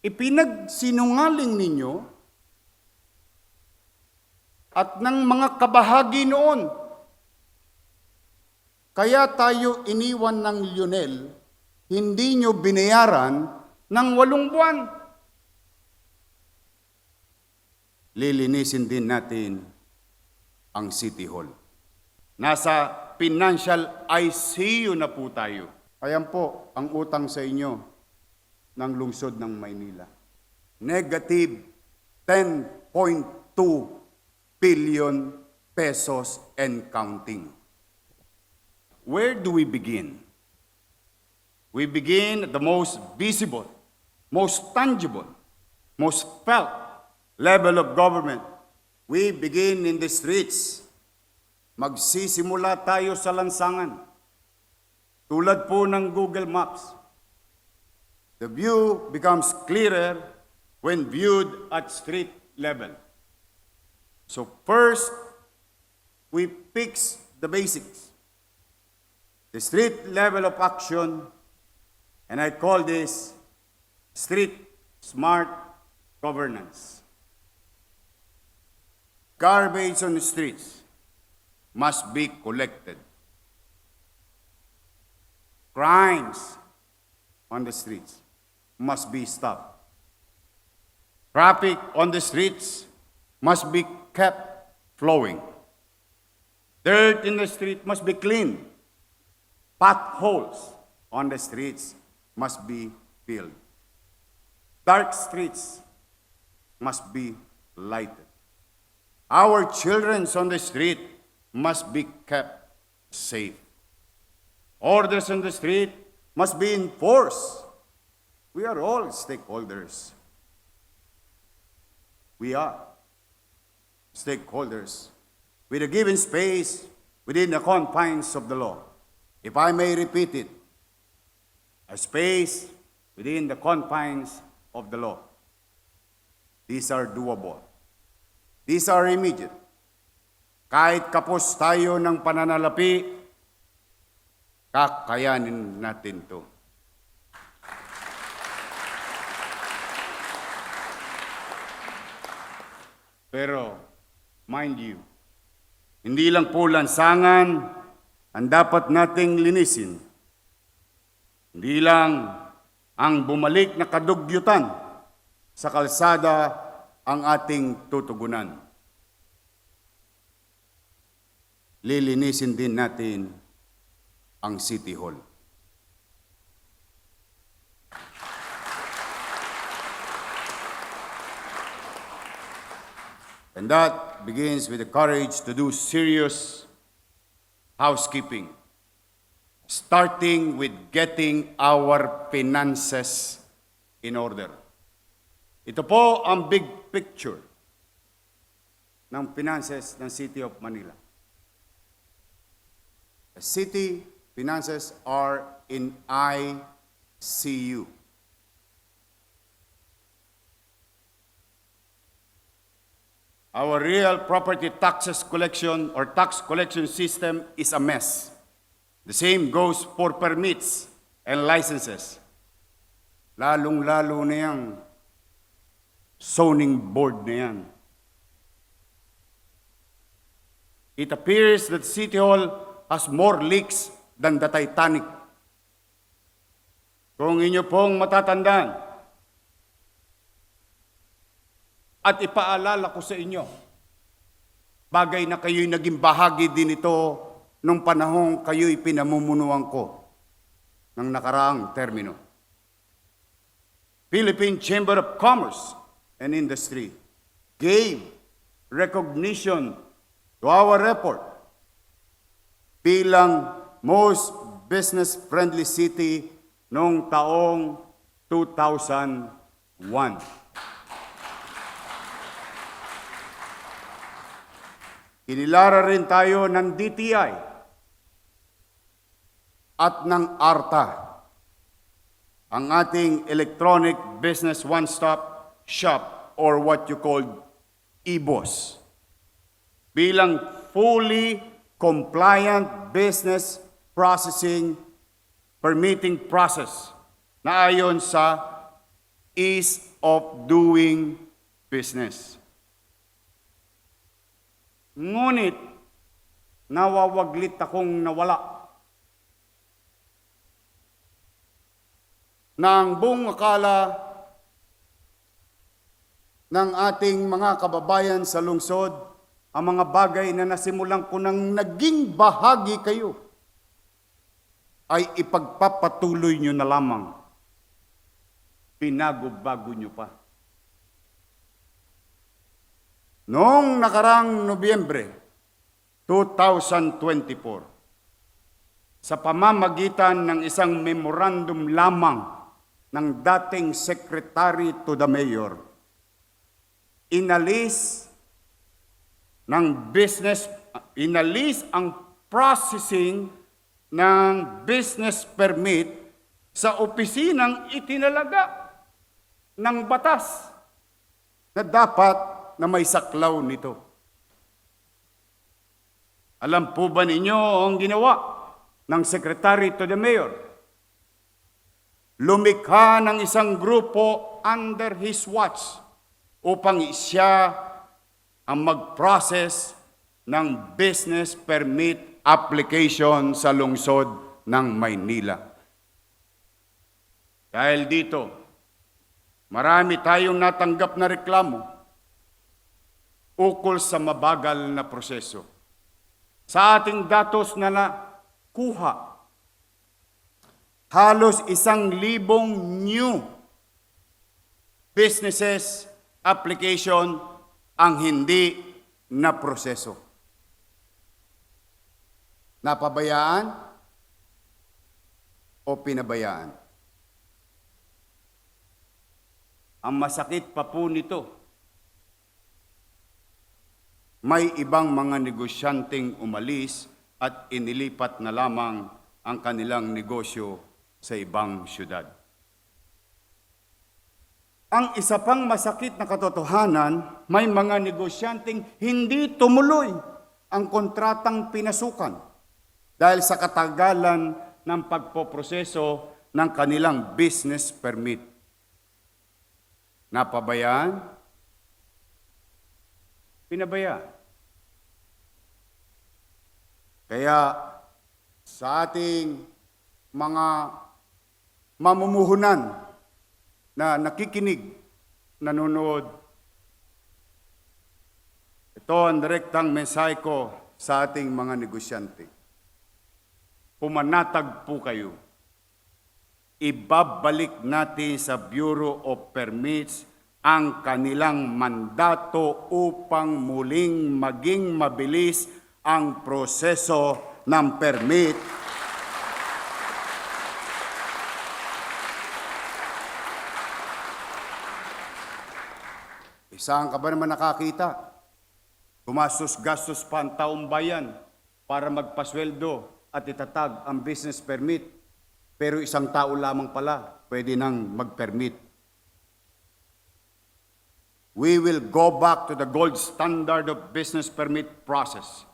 ipinagsinungaling ninyo at ng mga kabahagi noon. Kaya tayo iniwan ng Lionel, hindi nyo binayaran ng walong buwan. Lilinisin din natin ang City Hall. Nasa financial ICU na po tayo. Ayan po ang utang sa inyo ng lungsod ng Maynila. Negative 10.2 billion pesos and counting. Where do we begin? We begin at the most visible, most tangible, most felt level of government. We begin in the streets. Magsisimula tayo sa lansangan. Tulad po ng Google Maps. The view becomes clearer when viewed at street level. So first, we fix the basics. The street level of action, and I call this street smart governance. Garbage on the streets must be collected. Crimes on the streets must be stopped. Traffic on the streets must be kept flowing. Dirt in the street must be cleaned. Potholes on the streets must be filled. Dark streets must be lighted. Our children on the street must be kept safe. Orders on the street must be enforced. We are all stakeholders. We are stakeholders with a given space within the confines of the law. If I may repeat it, a space within the confines of the law. These are doable. These are immediate. Kahit kapos tayo ng pananalapi, kakayanin natin to. Pero, mind you, hindi lang po lansangan ang dapat nating linisin. Hindi lang ang bumalik na kadugyutan sa kalsada ang ating tutugunan. Lilinisin din natin ang City Hall. And that begins with the courage to do serious housekeeping, starting with getting our finances in order. Ito po ang big picture ng finances ng City of Manila. The city finances are in ICU. Our real property taxes collection or tax collection system is a mess. The same goes for permits and licenses. Lalong-lalo na yung zoning board na yan. It appears that City Hall has more leaks than the Titanic. Kung inyo pong matatandaan, at ipaalala ko sa inyo, bagay na kayo'y naging bahagi din ito nung panahong kayo'y pinamumunuan ko ng nakaraang termino. Philippine Chamber of Commerce and Industry gave recognition to our report bilang most business-friendly city noong taong 2001. Inilara rin tayo ng DTI at ng ARTA, ang ating Electronic Business One-Stop Shop or what you call EBOS, bilang fully compliant business processing permitting process na ayon sa ease of doing business. Ngunit, nawawaglit akong nawala ng buong akala ng ating mga kababayan sa lungsod, ang mga bagay na nasimulan ko nang naging bahagi kayo, ay ipagpapatuloy nyo na lamang. Pinago-bago nyo pa. Noong nakarang Nobyembre 2024, sa pamamagitan ng isang memorandum lamang ng dating Secretary to the Mayor, inalis ng business, inalis ang processing ng business permit sa opisinang itinalaga ng batas na dapat na may saklaw nito. Alam po ba ninyo ang ginawa ng Secretary to the Mayor? Lumikha ng isang grupo under his watch upang siya ang mag-process ng business permit application sa lungsod ng Maynila. Dahil dito, marami tayong natanggap na reklamo ukol sa mabagal na proseso. Sa ating datos na nakuha, halos isang libong new businesses application ang hindi na proseso. Napabayaan o pinabayaan? Ang masakit pa po nito, may ibang mga negosyanteng umalis at inilipat na lamang ang kanilang negosyo sa ibang syudad. Ang isa pang masakit na katotohanan, may mga negosyanteng hindi tumuloy ang kontratang pinasukan dahil sa katagalan ng pagpoproseso ng kanilang business permit. Napabayaan? Pinabayaan. Kaya sa ating mga mamumuhunan na nakikinig, nanonood, ito ang direktang mensahe ko sa ating mga negosyante. Pumanatag po kayo. Ibabalik natin sa Bureau of Permits ang kanilang mandato upang muling maging mabilis ang proseso ng permit Saan ka ba naman nakakita? Gumastos-gastos pa ang taong bayan para magpasweldo at itatag ang business permit. Pero isang tao lamang pala pwede nang mag-permit. We will go back to the gold standard of business permit process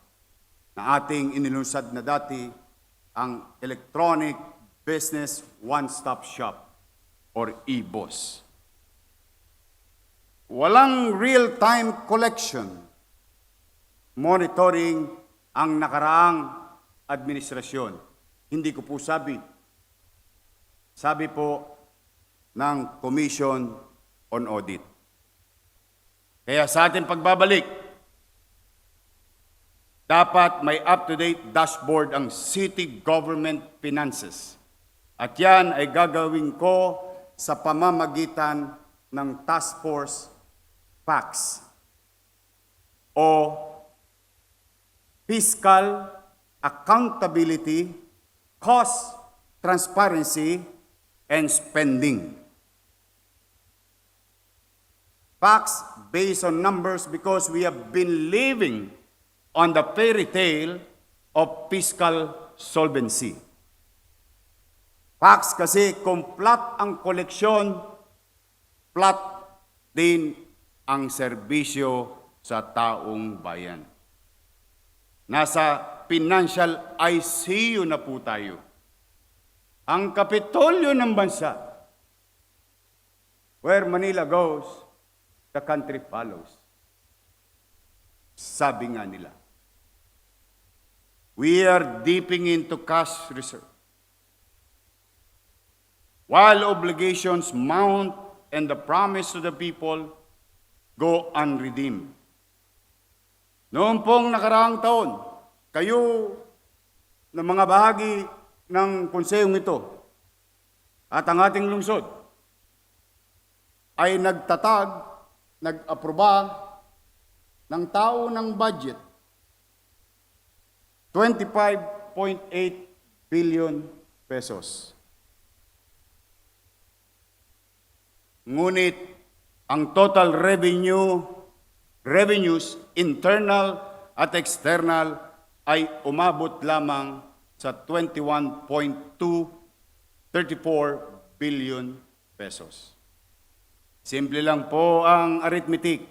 na ating inilunsad na dati ang Electronic Business One-Stop Shop or EBOS. Walang real-time collection, monitoring ang nakaraang administrasyon. Hindi ko po sabi. Sabi po ng Commission on Audit. Kaya sa ating pagbabalik, dapat may up-to-date dashboard ang city government finances. At yan ay gagawin ko sa pamamagitan ng task force facts o fiscal accountability, cost transparency, and spending. Facts based on numbers because we have been living on the fairy tale of fiscal solvency. Facts kasi kung flat ang koleksyon, flat din ang serbisyo sa taong bayan. Nasa financial ICU na po tayo. Ang kapitolyo ng bansa, Where Manila goes, the country follows. Sabi nga nila. We are dipping into cash reserve. While obligations mount and the promise to the people go unredeemed. Noong pong nakaraang taon, kayo na mga bahagi ng konsehong ito at ang ating lungsod ay nagtatag, nag-aproba ng tao ng budget 25.8 billion pesos. Ngunit ang total revenue revenues internal at external ay umabot lamang sa 21.234 billion pesos. Simple lang po ang arithmetic.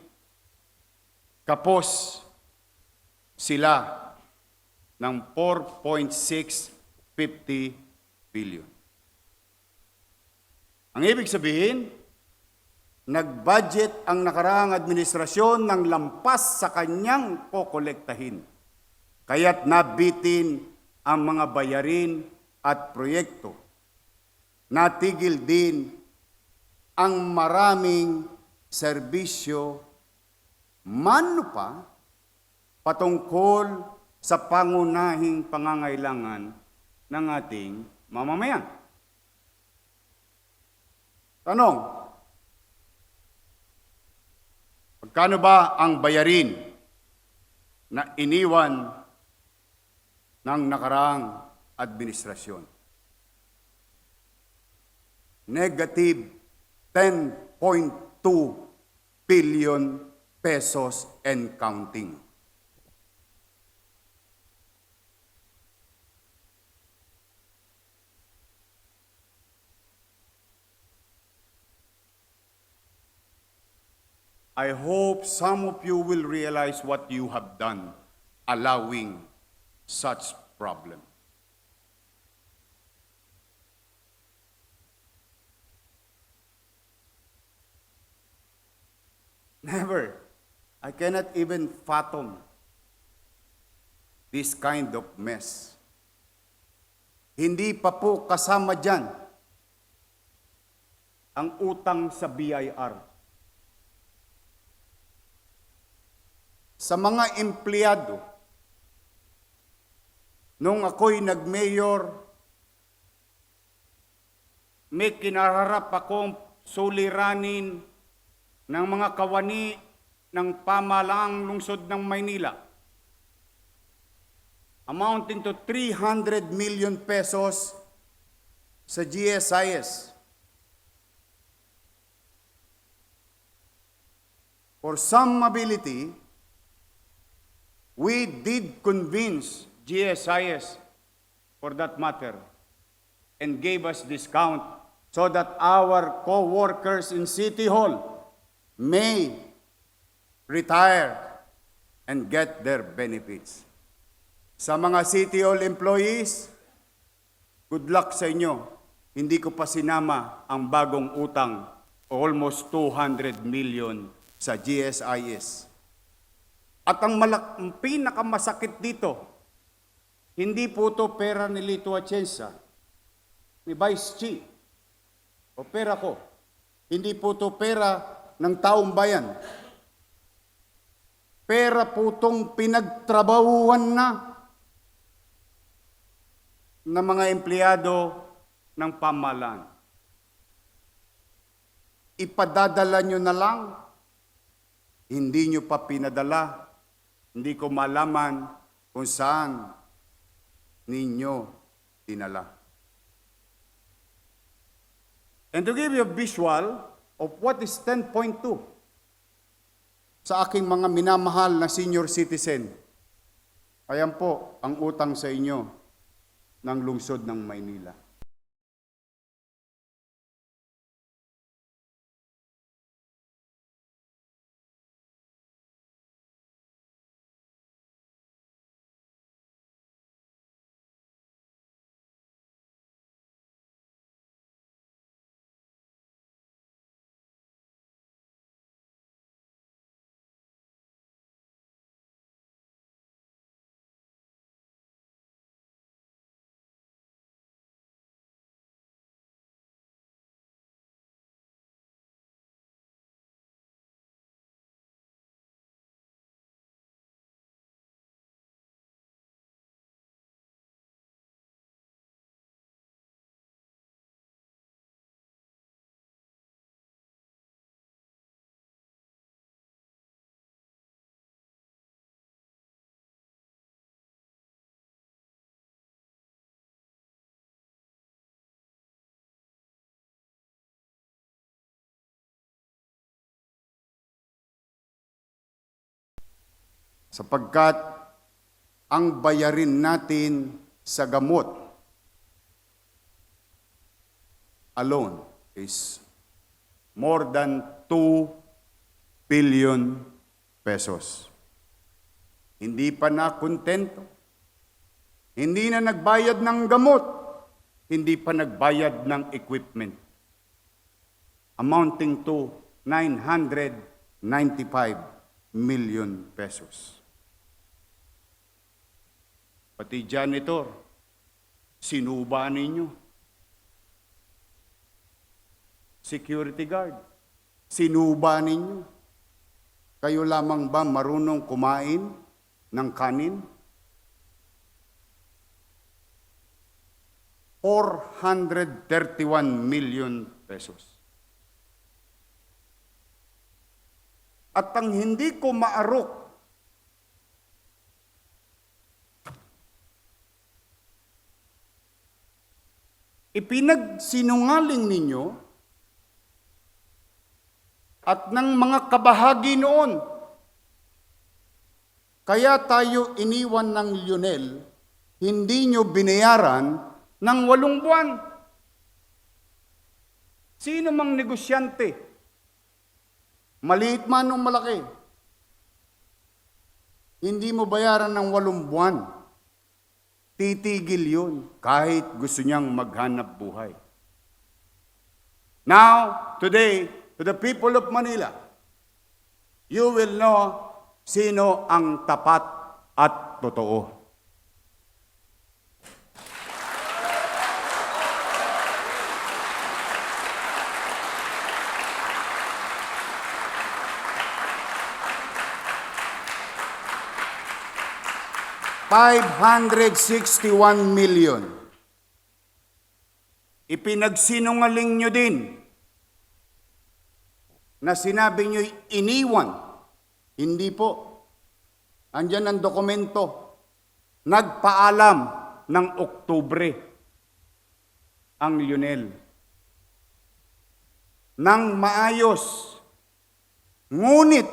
Kapos sila ng 4.650 billion. Ang ibig sabihin, nag-budget ang nakaraang administrasyon ng lampas sa kanyang kokolektahin. Kaya't nabitin ang mga bayarin at proyekto. Natigil din ang maraming serbisyo mano pa patungkol sa pangunahing pangangailangan ng ating mamamayan. Tanong, Magkano ba ang bayarin na iniwan ng nakaraang administrasyon? Negative 10.2 billion pesos and counting. I hope some of you will realize what you have done, allowing such problem. Never. I cannot even fathom this kind of mess. Hindi pa po kasama dyan ang utang sa BIR. sa mga empleyado. Nung ako'y nag-mayor, may kinararap akong suliranin ng mga kawani ng pamalaang lungsod ng Maynila. Amounting to 300 million pesos sa GSIS. For some ability, We did convince GSIS, for that matter, and gave us discount so that our co-workers in City Hall may retire and get their benefits. Sa mga City Hall employees, good luck sa inyo. Hindi ko pa sinama ang bagong utang, almost 200 million sa GSIS. At ang, malak- ang pinakamasakit dito, hindi po to pera ni Lito Atienza, ni Vice Chief, o pera ko. Hindi po to pera ng taong bayan. Pera po tong pinagtrabahuan na ng mga empleyado ng pamalan. Ipadadala nyo na lang, hindi nyo pa pinadala hindi ko malaman kung saan ninyo dinala. And to give you a visual of what is 10.2 sa aking mga minamahal na senior citizen, ayan po ang utang sa inyo ng lungsod ng Maynila. Sapagkat ang bayarin natin sa gamot alone is more than 2 billion pesos. Hindi pa na kontento. Hindi na nagbayad ng gamot. Hindi pa nagbayad ng equipment. Amounting to 995 million pesos. Pati janitor, sinuba ninyo. Security guard, sinuba ninyo. Kayo lamang ba marunong kumain ng kanin? 431 million pesos. At ang hindi ko maarok ipinagsinungaling ninyo at ng mga kabahagi noon. Kaya tayo iniwan ng Lionel, hindi nyo binayaran ng walong buwan. Sino mang negosyante, maliit man o malaki, hindi mo bayaran ng walong buwan. Titigil yun kahit gusto niyang maghanap buhay. Now, today, to the people of Manila, you will know sino ang tapat at totoo. $561 million. Ipinagsinungaling nyo din na sinabi nyo iniwan. Hindi po. Andyan ang dokumento. Nagpaalam ng Oktubre ang Lionel. Nang maayos. Ngunit,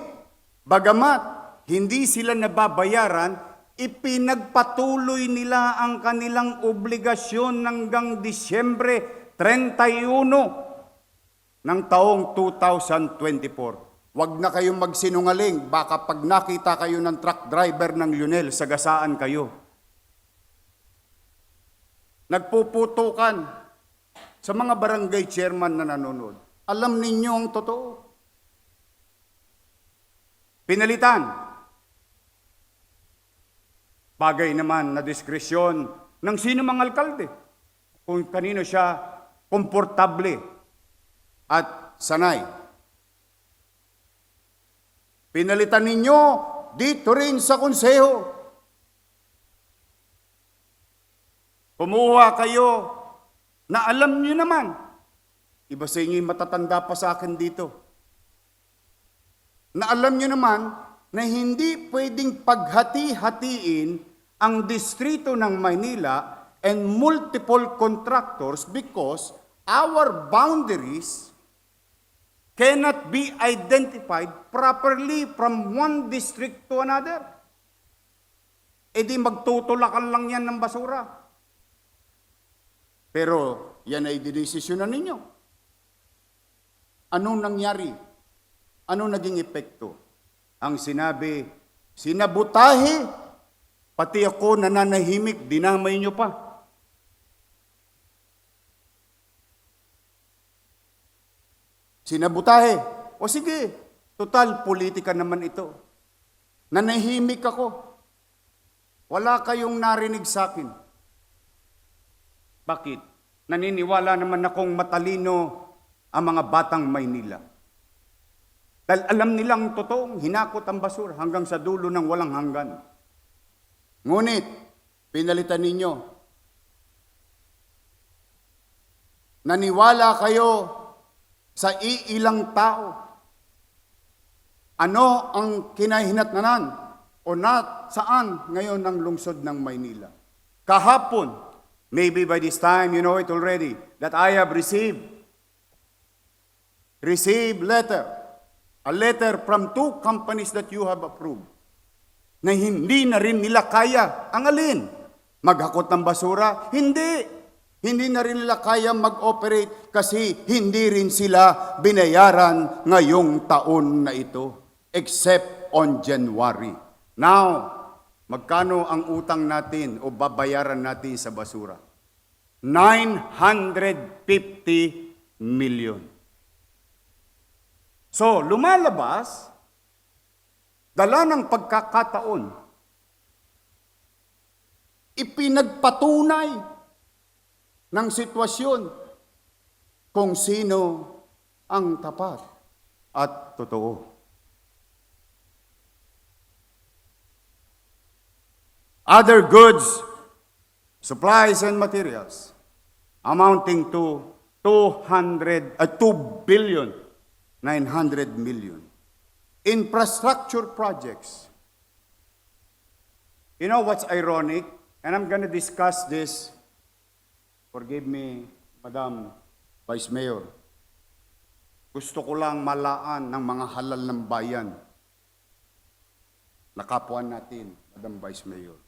bagamat hindi sila nababayaran, ipinagpatuloy nila ang kanilang obligasyon hanggang Disyembre 31 ng taong 2024. Huwag na kayong magsinungaling, baka pag nakita kayo ng truck driver ng Lionel, sagasaan kayo. Nagpuputukan sa mga barangay chairman na nanonood. Alam ninyo ang totoo. Pinalitan. Bagay naman na diskresyon ng sino mang alkalde. Kung kanino siya komportable at sanay. Pinalitan ninyo dito rin sa konseho. Kumuha kayo na alam nyo naman. Iba sa inyo matatanda pa sa akin dito. Na alam nyo naman na hindi pwedeng paghati-hatiin ang distrito ng Maynila and multiple contractors because our boundaries cannot be identified properly from one district to another. E di magtutulakan lang yan ng basura. Pero yan ay dinesisyonan ninyo. Anong nangyari? Anong naging epekto? Ang sinabi, sinabutahe, pati ako nananahimik, dinamay nyo pa. Sinabutahe. O sige, total politika naman ito. Nanahimik ako. Wala kayong narinig sa akin. Bakit? Naniniwala naman akong matalino ang mga batang Maynila. Dahil alam nilang totoong hinakot ang basura hanggang sa dulo ng walang hanggan. Ngunit, pinalitan ninyo. Naniwala kayo sa iilang tao. Ano ang kinahinatnanan o na saan ngayon ang lungsod ng Maynila? Kahapon, maybe by this time you know it already, that I have received, received letter, a letter from two companies that you have approved. Na hindi na rin nila kaya. Ang alin? Maghakot ng basura? Hindi. Hindi na rin nila kaya mag-operate kasi hindi rin sila binayaran ngayong taon na ito. Except on January. Now, magkano ang utang natin o babayaran natin sa basura? 950 million. So, lumalabas, dala ng pagkakataon, ipinagpatunay ng sitwasyon kung sino ang tapat at totoo. Other goods, supplies and materials amounting to 200 uh, 2 billion 900 million infrastructure projects. You know what's ironic? And i'm going to discuss this. Forgive me madam vice mayor. Gusto ko lang malaan ng mga halal ng bayan na kapwa natin madam vice mayor.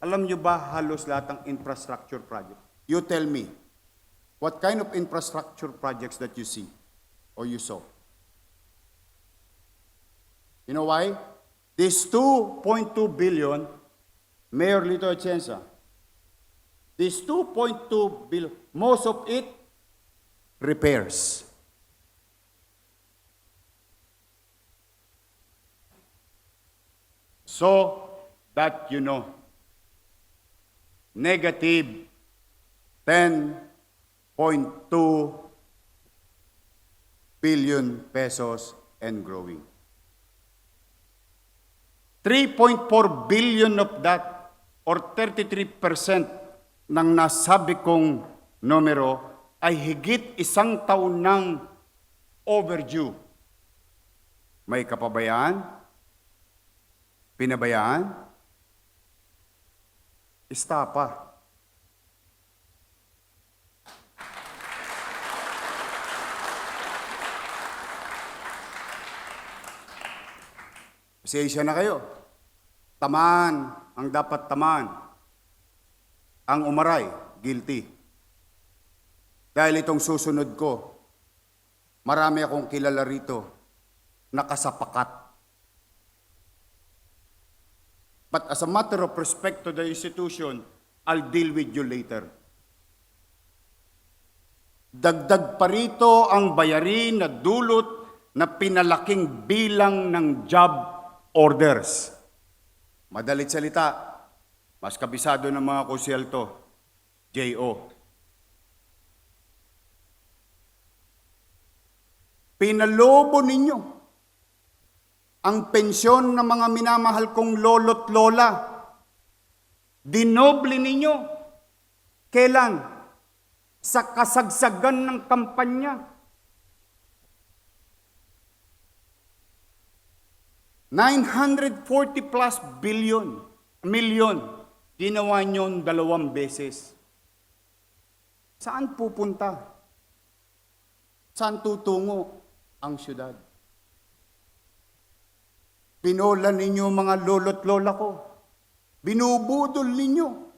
Alam nyo ba halos lahat ng infrastructure project? You tell me, what kind of infrastructure projects that you see or you saw? You know why? This 2.2 billion, Mayor Lito Atienza, this 2.2 billion, most of it repairs. So that you know, negative 10.2 billion pesos and growing. 3.4 billion of that or 33% ng nasabi kong numero ay higit isang taon ng overdue. May kapabayaan? Pinabayaan? Istapa. Pasensya na kayo. Tamaan ang dapat tamaan. Ang umaray, guilty. Dahil itong susunod ko, marami akong kilala rito na kasapakat. But as a matter of respect to the institution, I'll deal with you later. Dagdag pa rito ang bayarin na dulot na pinalaking bilang ng job orders. Madalit salita, mas kabisado ng mga konsyelto, J.O. Pinalobo ninyo ang pensyon ng mga minamahal kong lolo't lola. Dinoble ninyo. Kailan? Sa kasagsagan ng kampanya. 940 plus billion, million, ginawa nyo dalawang beses. Saan pupunta? Saan tutungo ang syudad? Pinola ninyo mga lolo't lola ko. Binubudol ninyo